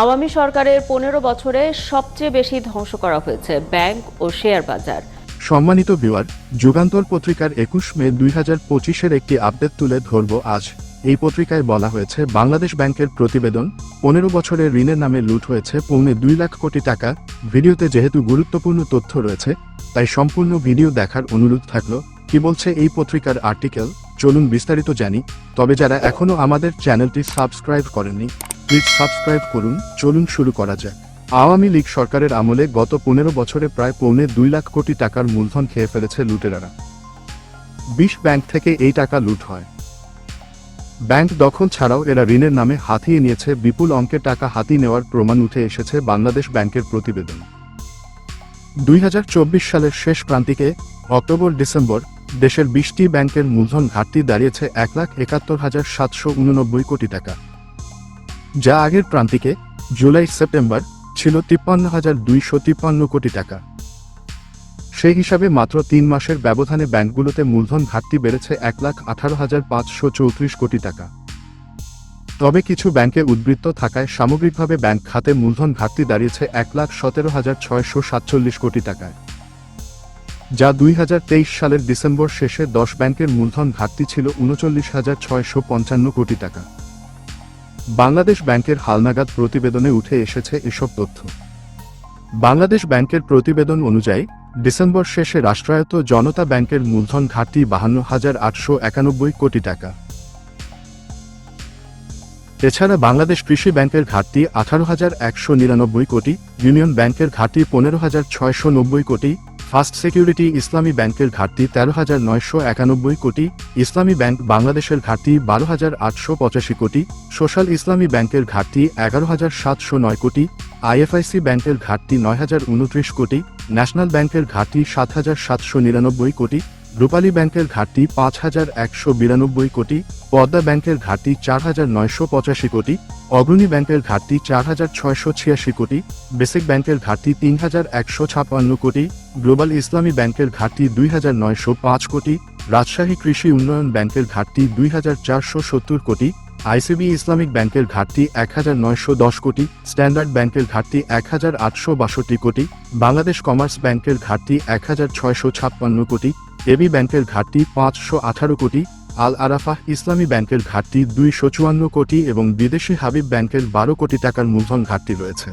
আওয়ামী সরকারের পনেরো বছরে সবচেয়ে বেশি ধ্বংস করা হয়েছে ব্যাংক ও শেয়ার বাজার। সম্মানিত ভিউয়ার, যুগান্তর পত্রিকার একুশ মে দুই হাজার পঁচিশের একটি আপডেট তুলে ধরব আজ। এই পত্রিকায় বলা হয়েছে, বাংলাদেশ ব্যাংকের প্রতিবেদন পনেরো বছরের ঋণের নামে লুট হয়েছে, পৌনে দুই লাখ কোটি টাকা। ভিডিওতে যেহেতু গুরুত্বপূর্ণ তথ্য রয়েছে, তাই সম্পূর্ণ ভিডিও দেখার অনুরোধ থাকল। কি বলছে এই পত্রিকার আর্টিকেল? চলুন বিস্তারিত জানি। তবে যারা এখনও আমাদের চ্যানেলটি সাবস্ক্রাইব করেননি প্লিজ সাবস্ক্রাইব করুন, চলুন শুরু করা যাক। আওয়ামী লীগ সরকারের আমলে গত পনেরো বছরে প্রায় পৌনে দুই লাখ কোটি টাকার মূলধন খেয়ে ফেলেছে লুটেরারা। বিশ ব্যাংক থেকে এই টাকা লুট হয়। ব্যাংক দখল ছাড়াও এরা ঋণের নামে হাতিয়ে নিয়েছে বিপুল অঙ্কের টাকা হাতি নেওয়ার প্রমাণ উঠে এসেছে বাংলাদেশ ব্যাংকের প্রতিবেদন। দুই হাজার চব্বিশ সালের শেষ প্রান্তিকে অক্টোবর ডিসেম্বর দেশের বিশটি ব্যাংকের মূলধন ঘাটতি দাঁড়িয়েছে এক লাখ একাত্তর হাজার সাতশো উননব্বই কোটি টাকা। যা আগের প্রান্তিকে জুলাই, সেপ্টেম্বর ছিল তিপ্পান্ন হাজার দুইশো তিপ্পান্ন কোটি টাকা। সেই হিসাবে মাত্র তিন মাসের ব্যবধানে ব্যাংকগুলোতে মূলধন ঘাটতি বেড়েছে এক লাখ আঠারো হাজার পাঁচশো চৌত্রিশ কোটি টাকা। তবে কিছু ব্যাংকে উদ্বৃত্ত থাকায় সামগ্রিকভাবে ব্যাংক খাতে মূলধন ঘাটতি দাঁড়িয়েছে এক লাখ সতেরো হাজার ছয়শো সাতচল্লিশ কোটি টাকায়। যা দুই হাজার তেইশ সালের ডিসেম্বর শেষে দশ ব্যাংকের মূলধন ঘাটতি ছিল উনচল্লিশ হাজার ছয়শো পঞ্চান্ন কোটি টাকা। বাংলাদেশ ব্যাংকের হালনাগাদ প্রতিবেদনে উঠে এসেছে এসব তথ্য। বাংলাদেশ ব্যাংকের প্রতিবেদন অনুযায়ী, ডিসেম্বর শেষে রাষ্ট্রায়ত্ত জনতা ব্যাংকের মূলধন ঘাটতি বাহান্ন হাজার আটশো একানব্বই কোটি টাকা। এছাড়া বাংলাদেশ কৃষি ব্যাংকের ঘাটতি আঠারো হাজার একশো নিরানব্বই কোটি, ইউনিয়ন ব্যাংকের ঘাটতি পনেরো হাজার ছয়শো নব্বই কোটি ফার্স্ট সিকিউরিটি ইসলামী ব্যাংকের ঘাটতি তেরো হাজার নয়শো একানব্বই কোটি, ইসলামী ব্যাংক বাংলাদেশের ঘাটতি বারো হাজার আটশো পঁচাশি কোটি, সোশ্যাল ইসলামী ব্যাংকের ঘাটতি এগারো হাজার সাতশো নয় কোটি, আইএফআইসি ব্যাংকের ঘাটতি নয় হাজার উনত্রিশ কোটি, ন্যাশনাল ব্যাংকের ঘাটতি সাত হাজার সাতশো নিরানব্বই কোটি রূপালী ব্যাংকের ঘাটতি পাঁচ হাজার একশো বিরানব্বই কোটি, পদ্মা ব্যাংকের ঘাটতি চার হাজার নয়শো পঁচাশি কোটি, অগ্রণী ব্যাংকের ঘাটতি চার হাজার ছয়শো ছিয়াশি কোটি, বেসিক ব্যাংকের ঘাটতি তিন হাজার একশো ছাপ্পান্ন কোটি, গ্লোবাল ইসলামী ব্যাংকের ঘাটতি দুই হাজার নয়শো পাঁচ কোটি, রাজশাহী কৃষি উন্নয়ন ব্যাংকের ঘাটতি দুই হাজার চারশো সত্তর কোটি, আইসিবি ইসলামিক ব্যাংকের ঘাটতি এক হাজার নয়শো দশ কোটি, স্ট্যান্ডার্ড ব্যাংকের ঘাটতি এক হাজার আটশো বাষট্টি কোটি, বাংলাদেশ কমার্স ব্যাংকের ঘাটতি এক হাজার ছয়শো ছাপ্পান্ন কোটি এবি ব্যাংকের ঘাটতি পাঁচশো আঠারো কোটি, আল আরাফাহ ইসলামী ব্যাংকের ঘাটতি দুইশো চুয়ান্ন কোটি এবং বিদেশি হাবিব ব্যাংকের বারো কোটি টাকার মূলধন ঘাটতি রয়েছে।